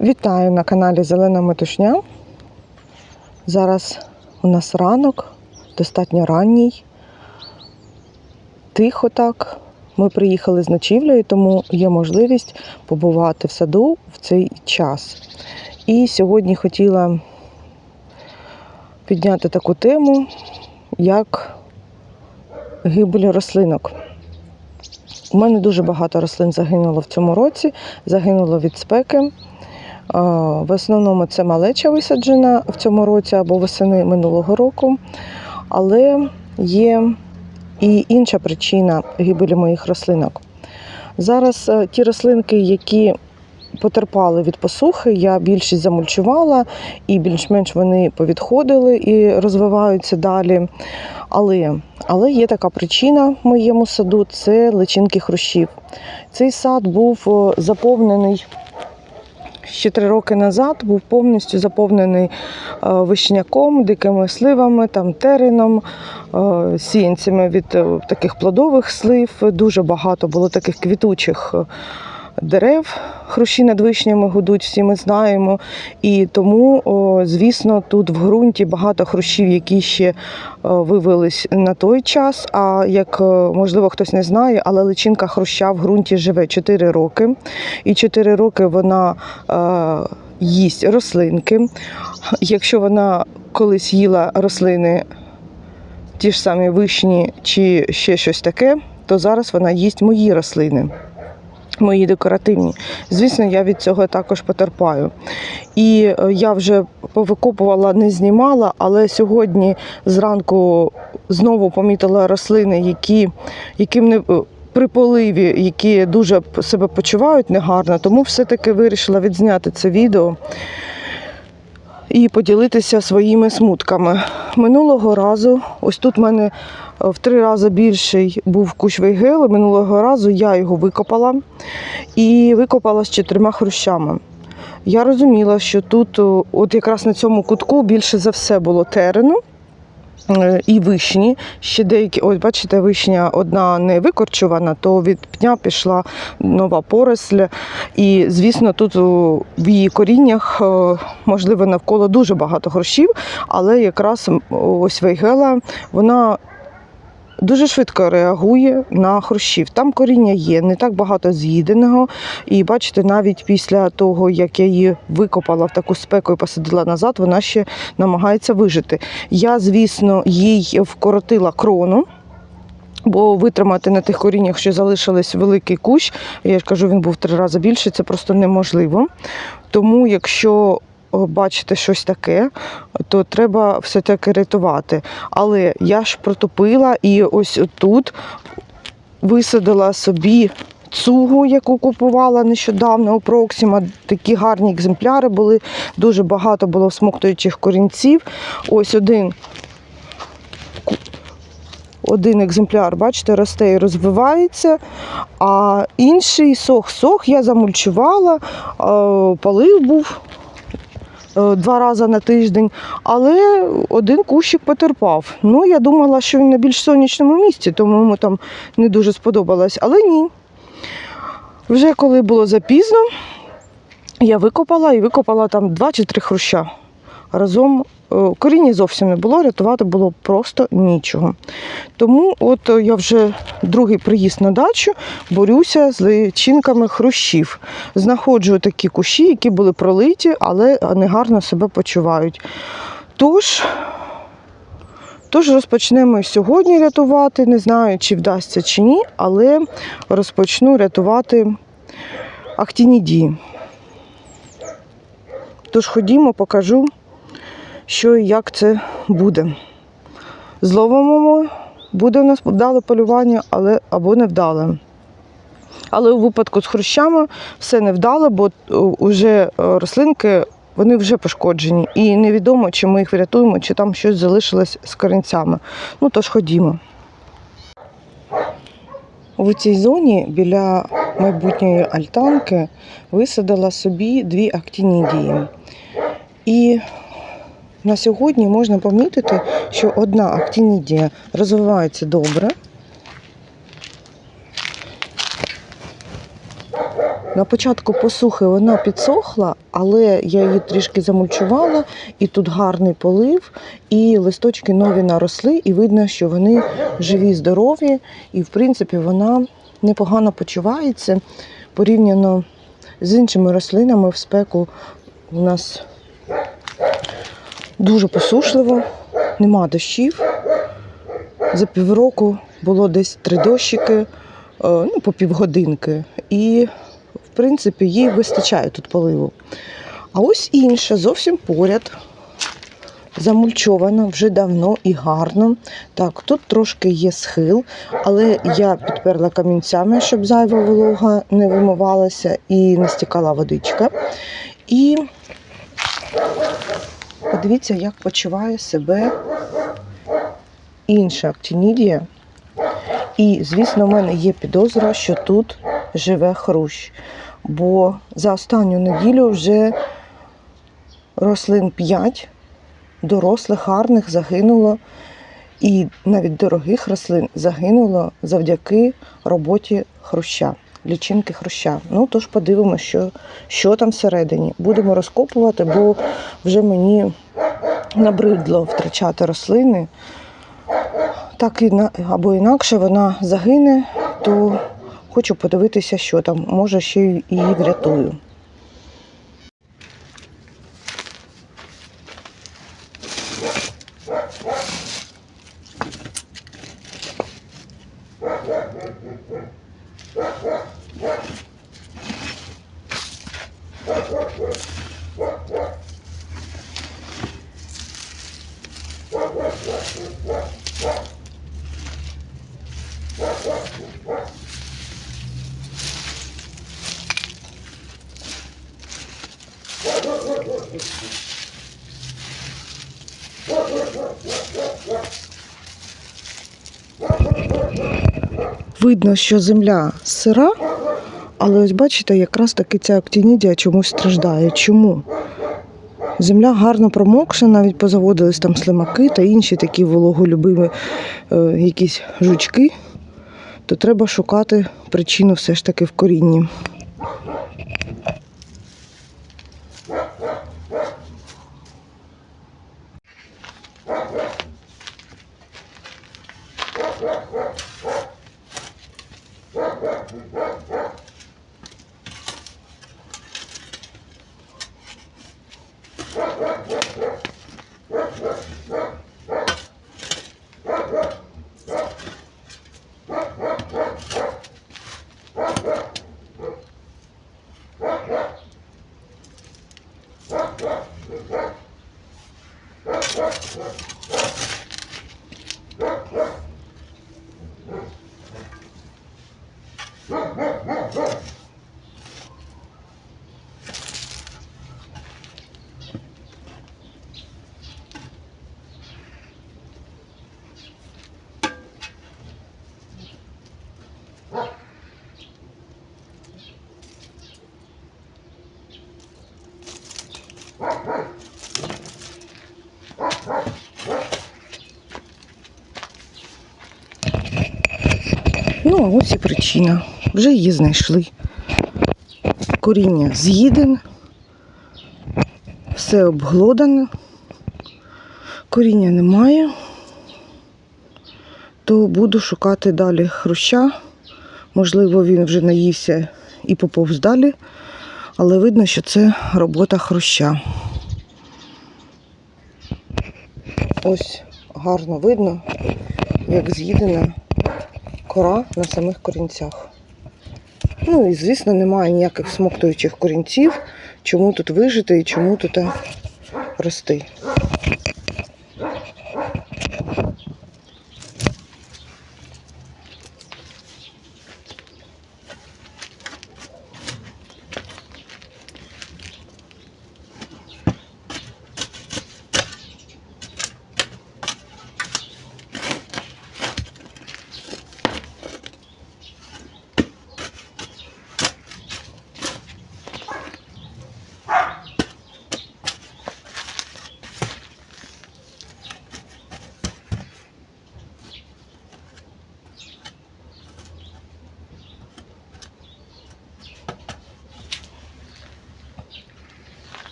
Вітаю на каналі Зелена Метушня. Зараз у нас ранок, достатньо ранній. Тихо так. Ми приїхали з ночівлею, тому є можливість побувати в саду в цей час. І сьогодні хотіла підняти таку тему, як гибель рослинок. У мене дуже багато рослин загинуло в цьому році, загинуло від спеки. В основному це малеча висаджена в цьому році або восени минулого року. Але є і інша причина гибелі моїх рослинок. Зараз е, ті рослинки, які потерпали від посухи, я більшість замульчувала, і більш-менш вони повідходили і розвиваються далі. Але, але є така причина в моєму саду це личинки хрущів. Цей сад був е, заповнений ще три роки назад, був повністю заповнений е, вишняком, дикими сливами, там тереном, е, сіянцями від е, таких плодових слив. Дуже багато було таких квітучих дерев. Хрущі над вишнями гудуть, всі ми знаємо. І тому, звісно, тут в ґрунті багато хрущів, які ще вивелись на той час. А як можливо хтось не знає, але личинка хруща в ґрунті живе 4 роки. І 4 роки вона е, їсть рослинки. Якщо вона колись їла рослини, ті ж самі вишні чи ще щось таке, то зараз вона їсть мої рослини. Мої декоративні. Звісно, я від цього також потерпаю. І е, я вже повикопувала, не знімала, але сьогодні зранку знову помітила рослини, які, яким не е, при поливі, які дуже себе почувають негарно, тому все-таки вирішила відзняти це відео і поділитися своїми смутками. Минулого разу, ось тут в мене е, в три рази більший був кущ вейгели. Минулого разу я його викопала і викопала з чотирма хрущами. Я розуміла, що тут, от якраз на цьому кутку, більше за все було терену. Е, І вишні, ще деякі, ось бачите, вишня одна не викорчувана, то від пня пішла нова поросль. І, звісно, тут в її коріннях, е, можливо, навколо дуже багато грошів, але якраз ось вейгела, вона дуже швидко реагує на хрущів. Там коріння є, не так багато з'їденого. І бачите, навіть після того, як я її викопала в таку спеку і посадила назад, вона ще намагається вижити. Я, звісно, їй вкоротила крону. Бо витримати на тих коріннях, що залишились великий кущ, я ж кажу, він був три рази більший, це просто неможливо. Тому, якщо бачите щось таке, то треба все-таки рятувати. Але я ж протопила і ось тут висадила собі цугу, яку купувала нещодавно у Проксима. Такі гарні екземпляри були, дуже багато було всмоктуючих корінців. Ось один один екземпляр, бачите, росте і розвивається, а інший сох-сох я замульчувала, полив був два рази на тиждень, але один кущик потерпав. Ну, я думала, що він на більш сонячному місці, тому йому там не дуже сподобалось, але ні. Вже коли було запізно, я викопала і викопала там два чи три хруща. Разом е, коріння зовсім не було, рятувати було просто нічого. Тому от е, я вже другий приїзд на дачу борюся з личинками хрущів. Знаходжу такі кущі, які були пролиті, але негарно себе почувають. Тож, тож розпочнемо сьогодні рятувати. Не знаю, чи вдасться чи ні, але розпочну рятувати актінідії. Тож ходімо, покажу, що і як це буде. Зловимо, буде у нас вдале полювання, але або невдале. Але у випадку з хрущами все невдало, бо вже рослинки вони вже пошкоджені. І невідомо, чи ми їх врятуємо, чи там щось залишилось з корінцями. Ну тож ходімо. У цій зоні біля майбутньої альтанки висадила собі дві актінідії. І на сьогодні можна помітити, що одна актінідія розвивається добре. На початку посухи вона підсохла, але я її трішки замульчувала, і тут гарний полив, і листочки нові наросли, і видно, що вони живі, здорові, і в принципі вона непогано почувається порівняно з іншими рослинами в спеку. У нас дуже посушливо, нема дощів. За півроку було десь три дощики, е, ну, по півгодинки. І, в принципі, їй вистачає тут поливу. А ось інша, зовсім поряд, замульчована вже давно і гарно. Так, тут трошки є схил, але я підперла камінцями, щоб зайва волога не вимивалася і не стікала водичка. І подивіться, як почуває себе інша актинідія. І, звісно, в мене є підозра, що тут живе хрущ. Бо за останню неділю вже рослин 5 дорослих, гарних загинуло. І навіть дорогих рослин загинуло завдяки роботі хруща, лічинки хруща. Ну, тож подивимося, що, що там всередині. Будемо розкопувати, бо вже мені набридло втрачати рослини так і на- або інакше вона загине, то хочу подивитися, що там. Може, ще її врятую. Видно, що земля сира, але ось бачите, якраз таки ця актінідія чомусь страждає. Чому? Земля гарно промокша, навіть позаводились там слимаки та інші такі вологолюбиві е, якісь жучки, то треба шукати причину все ж таки в корінні. Ну, ось і причина. Вже її знайшли. Коріння з'їдене, все обглодане, коріння немає, то буду шукати далі хруща. Можливо, він вже наївся і поповз далі, але видно, що це робота хруща. Ось гарно видно, як з'їдена кора на самих корінцях. Ну і, звісно, немає ніяких смоктуючих корінців, чому тут вижити і чому тут е, рости.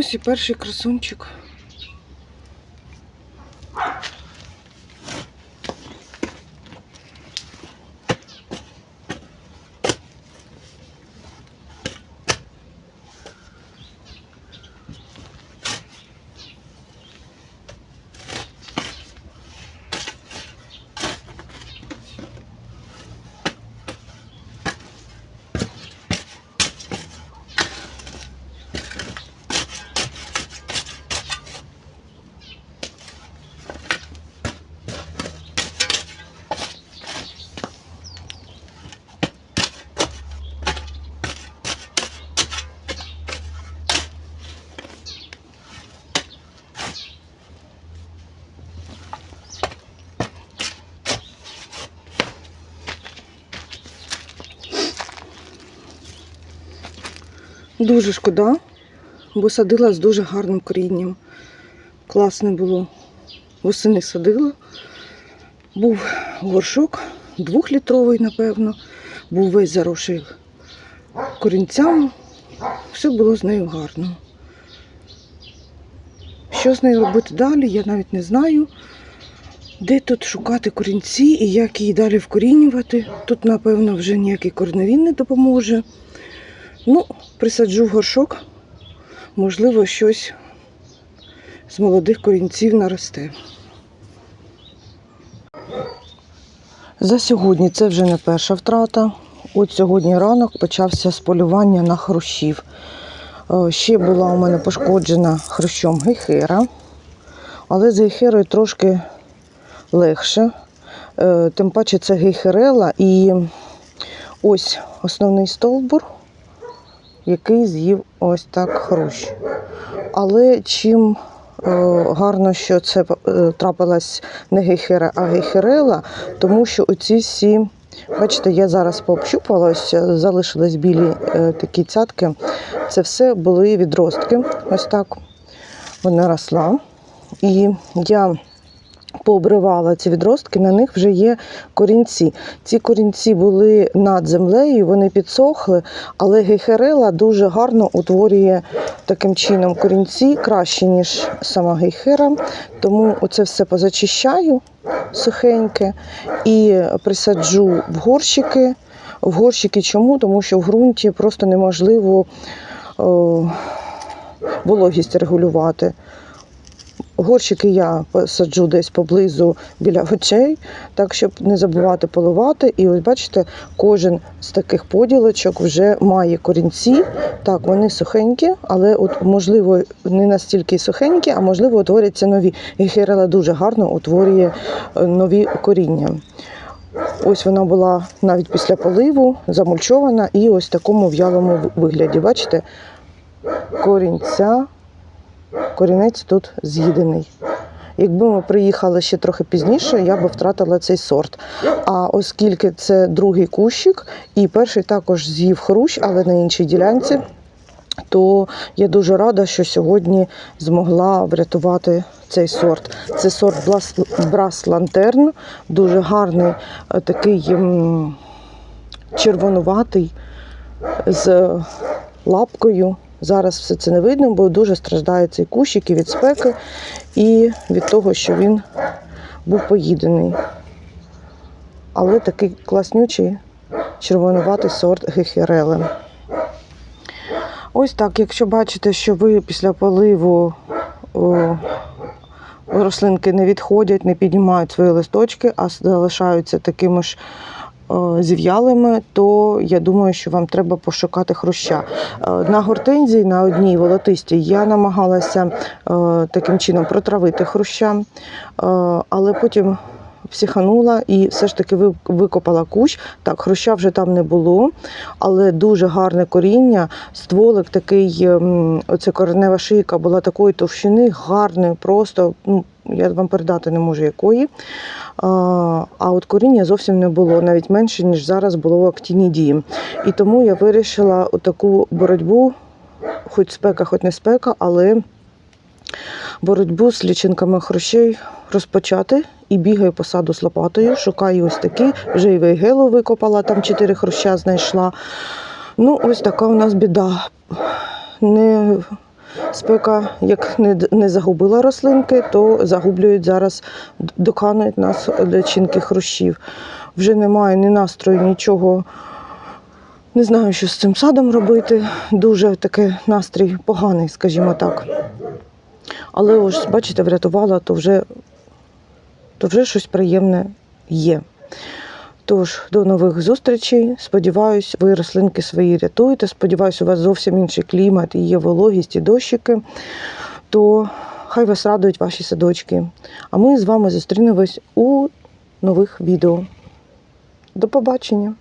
Ось і перший красунчик. Дуже шкода, бо садила з дуже гарним корінням. Класне було. Восени садила. Був горшок, двохлітровий, напевно. Був весь заросший корінцями. Все було з нею гарно. Що з нею робити далі, я навіть не знаю. Де тут шукати корінці і як її далі вкорінювати. Тут, напевно, вже ніякий корневін не допоможе. Ну, присаджу в горшок, можливо, щось з молодих корінців наросте. За сьогодні це вже не перша втрата. От сьогодні ранок почався з полювання на хрущів. Е, Ще була у мене пошкоджена хрущом гейхера, але з гейхерою трошки легше. Е, Тим паче це гейхерела і ось основний стовбур який з'їв ось так хрущ. Але чим е, гарно, що це е, трапилась не гейхера, а гейхерела, тому що оці всі, бачите, я зараз пообщупала, ось е, залишились білі е, такі цятки. Це все були відростки. Ось так вона росла. І я пообривала ці відростки, на них вже є корінці. Ці корінці були над землею, вони підсохли, але гейхерела дуже гарно утворює таким чином корінці краще, ніж сама гейхера. Тому оце все позачищаю сухеньке і присаджу в горщики. В горщики чому? Тому що в ґрунті просто неможливо о, вологість регулювати. Горщики я посаджу десь поблизу біля очей, так щоб не забувати поливати. І ось бачите, кожен з таких поділочок вже має корінці. Так, вони сухенькі, але от можливо не настільки сухенькі, а можливо утворяться нові. Гехерела дуже гарно утворює е, нові коріння. Ось вона була навіть після поливу замульчована і ось в такому в'ялому вигляді. Бачите, корінця корінець тут з'їдений. Якби ми приїхали ще трохи пізніше, я би втратила цей сорт. А оскільки це другий кущик, і перший також з'їв хрущ, але на іншій ділянці, то я дуже рада, що сьогодні змогла врятувати цей сорт. Це сорт Брас Лантерн, дуже гарний, е, такий червонуватий з лапкою. Зараз все це не видно, бо дуже страждає цей кущик і від спеки, і від того, що він був поїдений. Але такий класнючий червонуватий сорт гехерели. Ось так, якщо бачите, що ви після поливу о, рослинки не відходять, не піднімають свої листочки, а залишаються такими ж зів'ялими, то я думаю, що вам треба пошукати хруща. Е, На гортензії, на одній волотистій, я намагалася е, таким чином протравити хруща, е, але потім психанула і все ж таки ви- викопала кущ. Так, хруща вже там не було, але дуже гарне коріння. Стволик такий, ем, оце коренева шийка була такої товщини, гарної, просто ну, я вам передати не можу якої. А, от коріння зовсім не було, навіть менше, ніж зараз було в актінідії. І тому я вирішила таку боротьбу, хоч спека, хоч не спека, але боротьбу з лічинками хрущей розпочати. І бігаю по саду з лопатою, шукаю ось такі. Вже і вейгелу викопала, там чотири хруща знайшла. Ну, ось така у нас біда. Не спека як не, не загубила рослинки, то загублюють зараз, доканують нас личинки хрущів. Вже немає ні настрою, нічого. Не знаю, що з цим садом робити. Дуже такий настрій поганий, скажімо так. Але ось, бачите, врятувала, то вже, то вже щось приємне є. Тож, до нових зустрічей. Сподіваюсь, ви рослинки свої рятуєте. Сподіваюсь, у вас зовсім інший клімат і є вологість і дощики. То хай вас радують ваші садочки. А ми з вами зустрінемось у нових відео. До побачення!